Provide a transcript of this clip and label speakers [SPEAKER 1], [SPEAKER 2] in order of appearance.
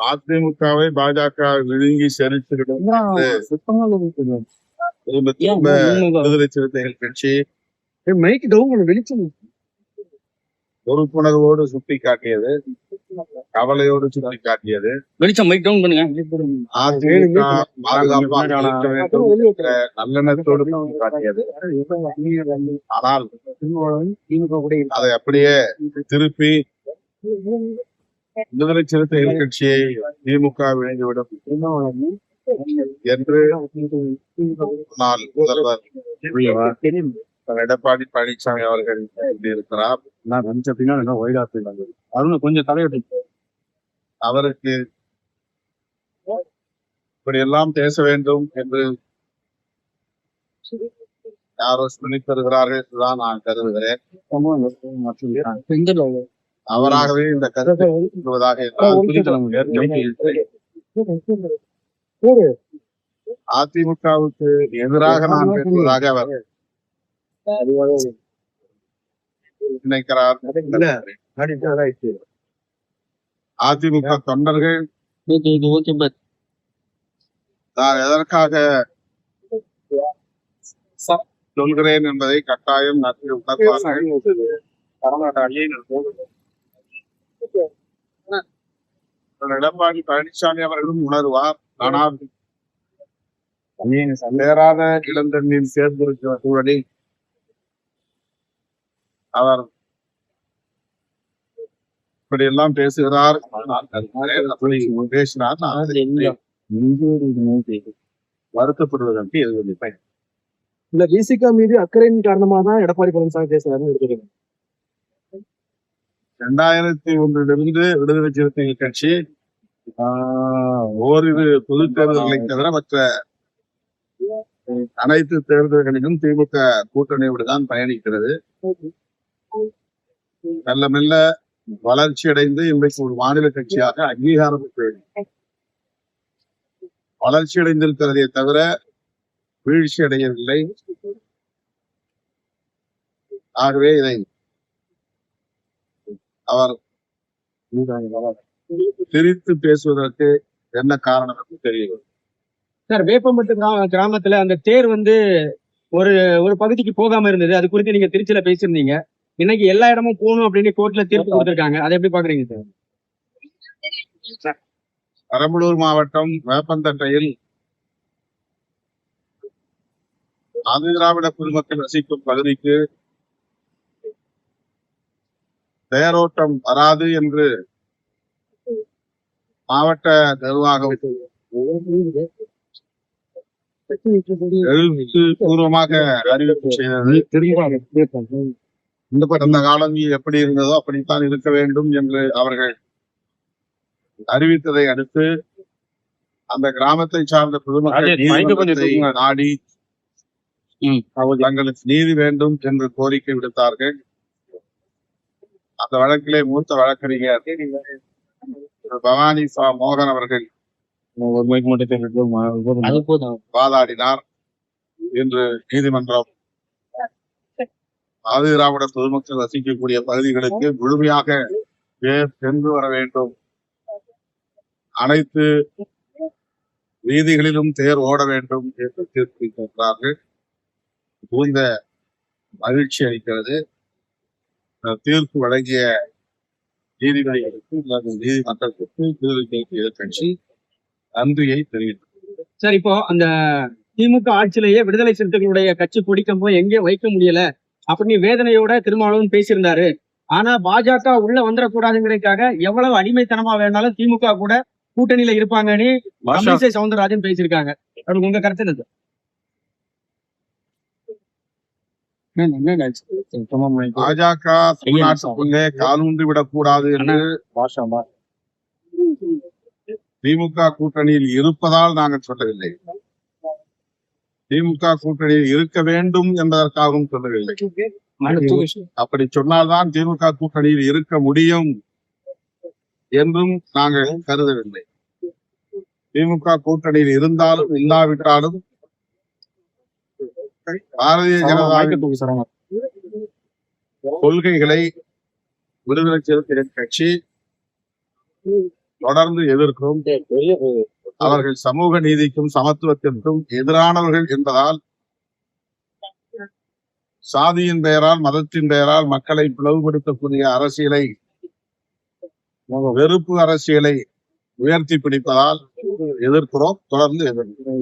[SPEAKER 1] அதிமுகவை பாஜக விழுங்கி செலுத்திவிடும் திரும்ப திரும்ப விடுதலை சிறுத்தைகள் கட்சி
[SPEAKER 2] வெளிச்சம்
[SPEAKER 1] பொறுப்புணர்வோடு சுட்டி காட்டியது கவலையோடு சுட்டி காட்டியது
[SPEAKER 3] வெளிச்சம் மைக் டவுன் பண்ணுங்க.
[SPEAKER 1] பாதுகாப்பாக நல்லெண்ணத்தோடு காட்டியது ஆனால் அதை அப்படியே திருப்பி விடுதலை சிறுத்தைகள் கட்சியை திமுக விழுந்துவிடும் என்று முதல்வர் எடப்பாடி பழனிசாமி அவர்கள் இருக்கிறார்
[SPEAKER 2] நான் கொஞ்சம் பின்னாடி என்ன ஒயிட் அருண் கொஞ்சம் தலையிட்டு
[SPEAKER 1] அவருக்கு இப்படி எல்லாம் பேச வேண்டும் என்று யாரோ சொல்லித் தருகிறார்கள் என்றுதான் நான் கருதுகிறேன். அவராகவே இந்த கருத்தை இருந்தால் அதிமுகவுக்கு எதிராக நான் பேசுவதாக அவர் நினைக்கிறார் அதிமுக தொண்டர்கள் நான் எதற்காக சொல்கிறேன் என்பதை கட்டாயம் நன்கு உணர்வார்கள் எடப்பாடி பழனிசாமி அவர்களும் உணர்வார். ஆனால் சேராத இளந்தண்ணில் சேர்ந்திருக்கிற சூழலில் அவர் இப்படி எல்லாம் பேசுகிறார். பேசினார். வருத்தப்படுவதற்கு எதுவும்
[SPEAKER 2] இந்த விசிகா மீது அக்கறையின் காரணமா தான் எடப்பாடி பழனிசாமி பேசுறாருன்னு எடுத்துக்கணும்
[SPEAKER 1] இரண்டாயிரத்தி ஒன்றிலிருந்து விடுதலை சிறுத்தைகள் கட்சி ஆஹ், ஓரிரு பொது தேர்தல்களை தவிர மற்ற அனைத்து தேர்தல்களிலும் திமுக கூட்டணியோடு தான் பயணிக்கிறது. மெல்ல மெல்ல வளர்ச்சி அடைந்து இன்றைக்கு ஒரு மாநில கட்சியாக அங்கீகாரம் வளர்ச்சி அடைந்திருக்கிறதே தவிர வீழ்ச்சி அடையவில்லை. ஆகவே இதை அவர் திரித்து பேசுவதற்கு என்ன காரணம் என்று தெரியவில்லை.
[SPEAKER 3] சார் வேப்பம்பட்டு கிரா- கிராமத்துல அந்த தேர் வந்து ஒரு ஒரு பகுதிக்கு போகாம இருந்தது. அது குறித்து நீங்க திருச்சியில பேசியிருந்தீங்க. இன்னைக்கு எல்லா இடமும் போகணும் அப்படின்னு கோர்ட்ல தீர்ப்பு கொடுத்திருக்காங்க. அதை எப்படி பாக்குறீங்க சார்?
[SPEAKER 1] பெரம்பலூர் மாவட்டம் வேப்பந்தட்டையில் ஆதிதிராவிட குடிமக்கள் வசிக்கும் பகுதிக்கு தேரோட்டம் வராது என்று மாவட்ட நிர்வாகம் பூர்வமாக அறிவிப்பு செய்தது இந்த கடந்த காலங்களில் எப்படி இருந்ததோ அப்படித்தான் இருக்க வேண்டும் என்று அவர்கள் அறிவித்ததை அடுத்து அந்த கிராமத்தை சார்ந்த பொதுமக்கள். நாடி. தங்களுக்கு நீதி வேண்டும் என்று கோரிக்கை விடுத்தார்கள் அந்த வழக்கிலே மூத்த வழக்கறிஞர் பவானி சா மோகன் அவர்கள் வாதாடினார் இன்று நீதிமன்றம் ஆதிதிராவிட பொதுமக்கள் வசிக்கக்கூடிய பகுதிகளுக்கு முழுமையாக பேர் சென்று வர வேண்டும். அனைத்து வீதிகளிலும் தேர் ஓட வேண்டும் என்று தீர்ப்பிட்டிருக்கிறார்கள் மிகுந்த மகிழ்ச்சி அளிக்கிறது. தீர்ப்பு வழங்கிய நீதிபதிகளுக்கு அல்லது நீதிமன்றத்திற்கு விடுதலை சிறுத்தைகள் கட்சி நன்றியை தெரிவித்தது
[SPEAKER 3] சார் இப்போ அந்த திமுக ஆட்சியிலேயே விடுதலை சிறுத்தைகளுடைய கட்சி பிடிக்கும் போது எங்கேயும் வைக்க முடியல? அப்படின்னு வேதனையோட திருமாவளவன் பேசியிருந்தாரு. ஆனா பாஜக உள்ள வந்துடக்கூடாதுங்கிறதுக்காக எவ்வளவு அடிமைத்தனமா வேணாலும் திமுக கூட கூட்டணியில இருப்பாங்கன்னு தமிழிசை சவுந்தரராஜன் பேசியிருக்காங்க. அது உங்க கருத்து என்ன சார்?
[SPEAKER 1] பாஜக தமிழ்நாட்டுக்குள்ளே காலூன்றி விடக்கூடாது என்று திமுக கூட்டணியில் இருப்பதால் நாங்கள் சொல்லவில்லை. திமுக கூட்டணியில் இருக்க வேண்டும் என்பதற்காகவும் சொல்லவில்லை. அப்படி சொன்னால்தான் திமுக கூட்டணியில் இருக்க முடியும் என்றும் நாங்கள் கருதவில்லை. திமுக கூட்டணியில் இருந்தாலும் இல்லாவிட்டாலும் பாரதிய ஜனதா கொள்கைகளை விடுதலை சிறுத்தைகள் கட்சி தொடர்ந்து எதிர்க்கிறோம் அவர்கள் சமூக நீதிக்கும் சமத்துவத்திற்கும் எதிரானவர்கள் என்பதால் சாதியின் பெயரால் மதத்தின் பெயரால் மக்களை பிளவுபடுத்தக்கூடிய அரசியலை வெறுப்பு அரசியலை உயர்த்தி பிடிப்பதால் எதிர்க்கிறோம் தொடர்ந்து எதிர்க்கிறோம்.